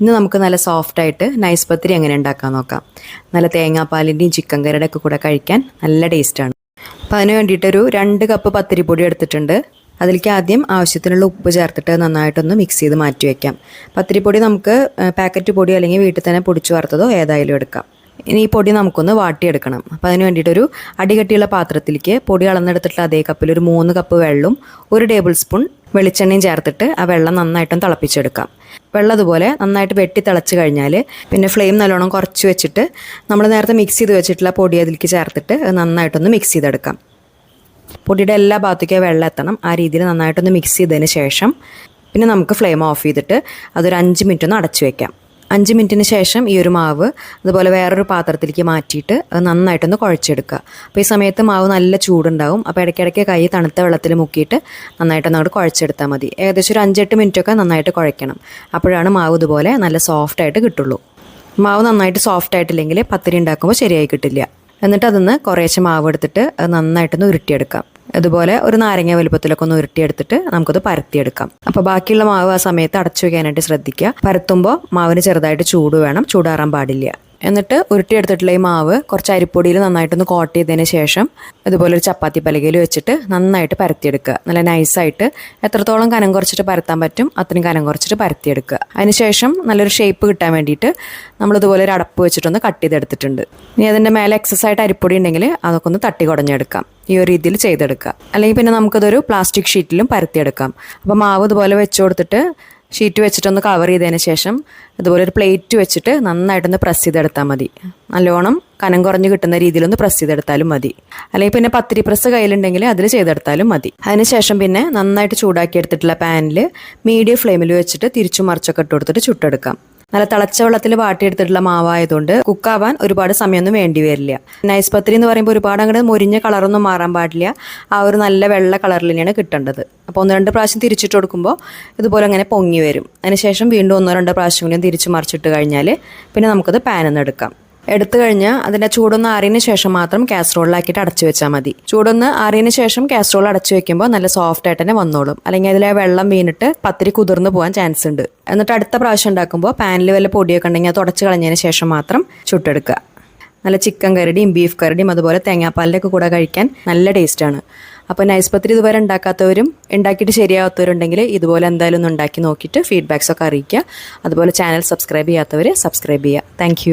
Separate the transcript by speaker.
Speaker 1: ഇന്ന് നമുക്ക് നല്ല സോഫ്റ്റായിട്ട് നൈസ് പത്തിരി എങ്ങനെ ഉണ്ടാക്കാൻ നോക്കാം. നല്ല തേങ്ങാപ്പാലിന്റെയും ചിക്കൻ കറിയുടെ ഒക്കെ കൂടെ കഴിക്കാൻ നല്ല ടേസ്റ്റാണ് അപ്പോൾ അതിന് വേണ്ടിയിട്ടൊരു രണ്ട് കപ്പ് പത്തിരിപ്പൊടി എടുത്തിട്ടുണ്ട്. അതിലേക്ക് ആദ്യം ആവശ്യത്തിനുള്ള ഉപ്പ് ചേർത്തിട്ട് നന്നായിട്ടൊന്ന് മിക്സ് ചെയ്ത് മാറ്റി വയ്ക്കാം പത്തിരിപ്പൊടി നമുക്ക് പാക്കറ്റ് പൊടി അല്ലെങ്കിൽ വീട്ടിൽ തന്നെ പൊടിച്ചു വറുത്തതോ ഏതായാലും എടുക്കാം. ഇനി ഈ പൊടി നമുക്കൊന്ന് വാട്ടിയെടുക്കണം. അപ്പോൾ അതിന് വേണ്ടിയിട്ടൊരു അടികട്ടിയുള്ള പാത്രത്തിലേക്ക് പൊടി അളന്നെടുത്തിട്ടുള്ള അതേ കപ്പിൽ ഒരു മൂന്ന് കപ്പ് വെള്ളവും ഒരു ടേബിൾ സ്പൂൺ വെളിച്ചെണ്ണയും ചേർത്തിട്ട് ആ വെള്ളം നന്നായിട്ടും തിളപ്പിച്ചെടുക്കാം. വെള്ളം അതുപോലെ നന്നായിട്ട് വെട്ടി തിളച്ച് കഴിഞ്ഞാൽ പിന്നെ ഫ്ലെയിം നല്ലോണം കുറച്ച് വെച്ചിട്ട് നമ്മൾ നേരത്തെ മിക്സ് ചെയ്ത് വെച്ചിട്ടുള്ള പൊടി അതിലേക്ക് ചേർത്തിട്ട് നന്നായിട്ടൊന്ന് മിക്സ് ചെയ്തെടുക്കാം. പൊടിയുടെ എല്ലാ ഭാഗത്തേക്കും വെള്ളം എത്തണം. ആ രീതിയിൽ നന്നായിട്ടൊന്ന് മിക്സ് ചെയ്തതിന് ശേഷം പിന്നെ നമുക്ക് ഫ്ലെയിം ഓഫ് ചെയ്തിട്ട് അതൊരു അഞ്ച് മിനിറ്റ് ഒന്ന് അടച്ചു വെക്കാം. അഞ്ച് മിനിറ്റിന് ശേഷം ഈ ഒരു മാവ് അതുപോലെ വേറൊരു പാത്രത്തിലേക്ക് മാറ്റിയിട്ട് നന്നായിട്ടൊന്ന് കുഴച്ചെടുക്കുക. അപ്പോൾ ഈ സമയത്ത് മാവ് നല്ല ചൂടുണ്ടാവും. അപ്പോൾ ഇടയ്ക്കിടയ്ക്ക് കൈ തണുത്ത വെള്ളത്തിൽ മുക്കിയിട്ട് നന്നായിട്ടൊന്ന് അങ്ങോട്ട് കുഴച്ചെടുത്താൽ മതി. ഏകദേശം ഒരു അഞ്ചെട്ട് മിനിറ്റൊക്കെ നന്നായിട്ട് കുഴയ്ക്കണം. അപ്പോഴാണ് മാവ് ഇതുപോലെ നല്ല സോഫ്റ്റായിട്ട് കിട്ടുള്ളൂ. മാവ് നന്നായിട്ട് സോഫ്റ്റ് ആയിട്ടില്ലെങ്കിൽ പത്തിരി ഉണ്ടാക്കുമ്പോൾ ശരിയായി കിട്ടില്ല. എന്നിട്ട് അതൊന്ന് കുറേശ്ശെ മാവ് എടുത്തിട്ട് അത് നന്നായിട്ടൊന്ന് ഉരുട്ടിയെടുക്കാം. അതുപോലെ ഒരു നാരങ്ങ വലുപ്പത്തിലൊക്കെ ഒന്ന് ഉരുട്ടിയെടുത്തിട്ട് നമുക്കത് പരത്തിയെടുക്കാം. അപ്പോൾ ബാക്കിയുള്ള മാവ് ആ സമയത്ത് അടച്ചു വയ്ക്കാനായിട്ട് ശ്രദ്ധിക്കുക. പരത്തുമ്പോൾ മാവിന് ചെറുതായിട്ട് ചൂട് വേണം. ചൂടാറാൻ പാടില്ല. എന്നിട്ട് ഉരുട്ടിയെടുത്തിട്ടുള്ള ഈ മാവ് കുറച്ച് അരിപ്പൊടിയിൽ നന്നായിട്ടൊന്ന് കോട്ട് ചെയ്തതിന് ശേഷം ഇതുപോലെ ഒരു ചപ്പാത്തി പലകയിൽ വെച്ചിട്ട് നന്നായിട്ട് പരത്തിയെടുക്കുക. നല്ല നൈസായിട്ട് എത്രത്തോളം കനം കുറച്ചിട്ട് പരത്താൻ പറ്റും അത്രയും കനം കുറച്ചിട്ട് പരത്തിയെടുക്കുക. അതിനുശേഷം നല്ലൊരു ഷേപ്പ് കിട്ടാൻ വേണ്ടിയിട്ട് നമ്മളിതുപോലെ ഒരു അടപ്പ് വെച്ചിട്ടൊന്ന് കട്ട് ചെയ്തെടുത്തിട്ടുണ്ട്. ഇനി അതിന്റെ മേലെ എക്സസ് ആയിട്ട് അരിപ്പൊടി ഉണ്ടെങ്കിൽ അതൊക്കെ ഒന്ന് തട്ടി കുടഞ്ഞെടുക്കാം. ഈ ഒരു രീതിയിൽ ചെയ്തെടുക്കുക. അല്ലെങ്കിൽ പിന്നെ നമുക്കിതൊരു പ്ലാസ്റ്റിക് ഷീറ്റിലും പരത്തിയെടുക്കാം. അപ്പോൾ മാവ് ഇതുപോലെ വെച്ച് കൊടുത്തിട്ട് ഷീറ്റ് വെച്ചിട്ടൊന്ന് കവർ ചെയ്തതിന് ശേഷം ഇതുപോലെ ഒരു പ്ലേറ്റ് വെച്ചിട്ട് നന്നായിട്ടൊന്ന് പ്രസ് ചെയ്തെടുത്താൽ മതി. നല്ലോണം കനം കുറഞ്ഞ് കിട്ടുന്ന രീതിയിലൊന്ന് പ്രസ് ചെയ്തെടുത്താലും മതി. അല്ലെങ്കിൽ പിന്നെ പത്തിരി പ്രസ് കയ്യിലുണ്ടെങ്കിൽ അതിൽ ചെയ്തെടുത്താലും മതി. അതിനുശേഷം പിന്നെ നന്നായിട്ട് ചൂടാക്കി എടുത്തിട്ടുള്ള പാനിൽ മീഡിയം ഫ്ലെയിമിൽ വെച്ചിട്ട് തിരിച്ചു മറിച്ചൊക്കെ ഇട്ട് കൊടുത്തിട്ട് ചുട്ടെടുക്കാം. നല്ല തിളച്ച വെള്ളത്തിൽ വാട്ടിയെടുത്തിട്ടുള്ള മാവായതുകൊണ്ട് കുക്കാവാൻ ഒരുപാട് സമയമൊന്നും വേണ്ടി വരില്ല. നൈസ് പത്തിരി എന്ന് പറയുമ്പോൾ ഒരുപാട് അങ്ങനെ മുരിഞ്ഞ കളറൊന്നും മാറാൻ പാടില്ല. ആ ഒരു നല്ല വെള്ള കളറിൽ തന്നെയാണ് കിട്ടേണ്ടത്. അപ്പോൾ ഒന്ന് രണ്ട് പ്രാവശ്യം തിരിച്ചിട്ട് കൊടുക്കുമ്പോൾ ഇതുപോലെ അങ്ങനെ പൊങ്ങി വരും. അതിനുശേഷം വീണ്ടും ഒന്നോ രണ്ടോ പ്രാവശ്യം കൂടി തിരിച്ച് മറിച്ചിട്ട് കഴിഞ്ഞാൽ പിന്നെ നമുക്കത് പാനിൽ എടുക്കാം. എടുത്തു കഴിഞ്ഞാൽ അതിന്റെ ചൂടൊന്ന് ആറിയതിന് ശേഷം മാത്രം കാസറോളിലാക്കിയിട്ട് അടച്ചു വെച്ചാൽ മതി. ചൂടൊന്ന് ആറിയതിന് ശേഷം കാസറോൾ അടച്ചു വെക്കുമ്പോൾ നല്ല സോഫ്റ്റ് ആയിട്ട് തന്നെ വന്നോളും. അല്ലെങ്കിൽ അതിലെ വെള്ളം വീണിട്ട് പത്തിരി കുതിർന്നു പോകാൻ ചാൻസ് ഉണ്ട്. എന്നിട്ട് അടുത്ത പ്രാവശ്യം ഉണ്ടാക്കുമ്പോൾ പാനിൽ വല്ല പൊടിയൊക്കെ ഉണ്ടെങ്കിൽ അത് തുടച്ച് കളഞ്ഞതിന് ശേഷം മാത്രം ചുട്ടെടുക്കുക. നല്ല ചിക്കൻ കറിയുടെയും ബീഫ് കറിയുടെയും അതുപോലെ തേങ്ങാപ്പാലിന്റെ ഒക്കെ കൂടെ കഴിക്കാൻ നല്ല ടേസ്റ്റാണ് അപ്പോൾ നൈസ് പത്തിരി ഇതുവരെ ഉണ്ടാക്കാത്തവരും ഉണ്ടാക്കിയിട്ട് ശരിയാവാത്തവരുണ്ടെങ്കിൽ ഇതുപോലെ എന്തായാലും ഒന്ന് ഉണ്ടാക്കി നോക്കിയിട്ട് ഫീഡ്ബാക്സ് ഒക്കെ അറിയിക്കുക. അതുപോലെ ചാനൽ സബ്സ്ക്രൈബ് ചെയ്യാത്തവർ സബ്സ്ക്രൈബ് ചെയ്യുക. താങ്ക്